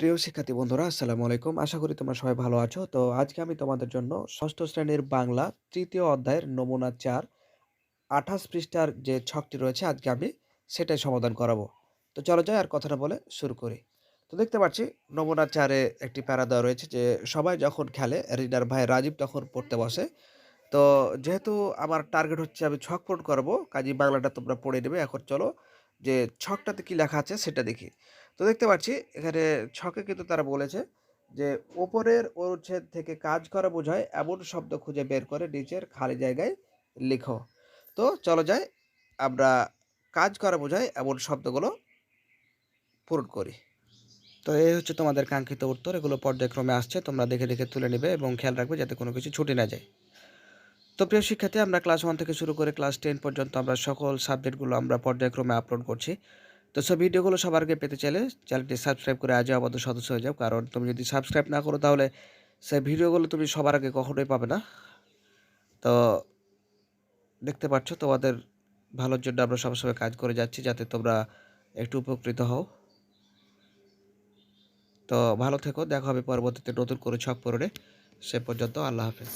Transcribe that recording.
প্রিয় শিক্ষার্থী বন্ধুরা, আসসালামু আলাইকুম। আশা করি তোমরা সবাই ভালো আছো। তো আজকে আমি তোমাদের জন্য ষষ্ঠ শ্রেণির বাংলা তৃতীয় অধ্যায়ের নমুনা চার, আঠাশ পৃষ্ঠার যে ছকটি রয়েছে আজকে আমি সেটাই সমাধান করাবো। তো চলো যাই আর কথাটা বলে শুরু করি। তো দেখতে পাচ্ছি, নমুনা চারে একটি প্যারা দেওয়া রয়েছে যে সবাই যখন খেলে, রিডার ভাই রাজীব তখন পড়তে বসে। তো যেহেতু আমার টার্গেট হচ্ছে আমি ছক পূরণ করব কাজী বাংলাটা তোমরা পড়ে নেবে। এখন চলো যে ছকটাতে কি লেখা আছে সেটা দেখি। তো দেখতে পাচ্ছি, এখানে ছকে কিন্তু তারা বলেছে যে ওপরের অনুচ্ছেদ থেকে কাজ করা বোঝায় এমন শব্দ খুঁজে বের করে নিচের খালি জায়গায় লিখো। তো চলো যাই, আমরা কাজ করা বোঝায় এমন শব্দগুলো পূরণ করি। তো এই হচ্ছে তোমাদের কাঙ্ক্ষিত উত্তর, এগুলো পর্যায়ক্রমে আসছে, তোমরা দেখে দেখে তুলে নেবে এবং খেয়াল রাখবে যাতে কোনো কিছু ছুটে না যায়। তো প্রিয় শিক্ষার্থী, আমরা ক্লাস ওয়ান থেকে শুরু করে ক্লাস টেন পর্যন্ত আমরা সকল সাবজেক্টগুলো আমরা পর্যায়ক্রমে আপলোড করছি। তো সব ভিডিওগুলো সবার আগে পেতে চাইলে চ্যানেলটি সাবস্ক্রাইব করে আজও আমাদের সদস্য হয়ে যাও। কারণ তুমি যদি সাবস্ক্রাইব না করো তাহলে সেই ভিডিওগুলো তুমি সবার আগে কখনোই পাবে না। তো দেখতে পাচ্ছ তোমাদের ভালোর জন্য আমরা সবসময় কাজ করে যাচ্ছি যাতে তোমরা একটু উপকৃত হও। তো ভালো থেকো, দেখা হবে পরবর্তীতে নতুন করে ছক পড়ে সে পর্যন্ত আল্লাহ হাফেজ।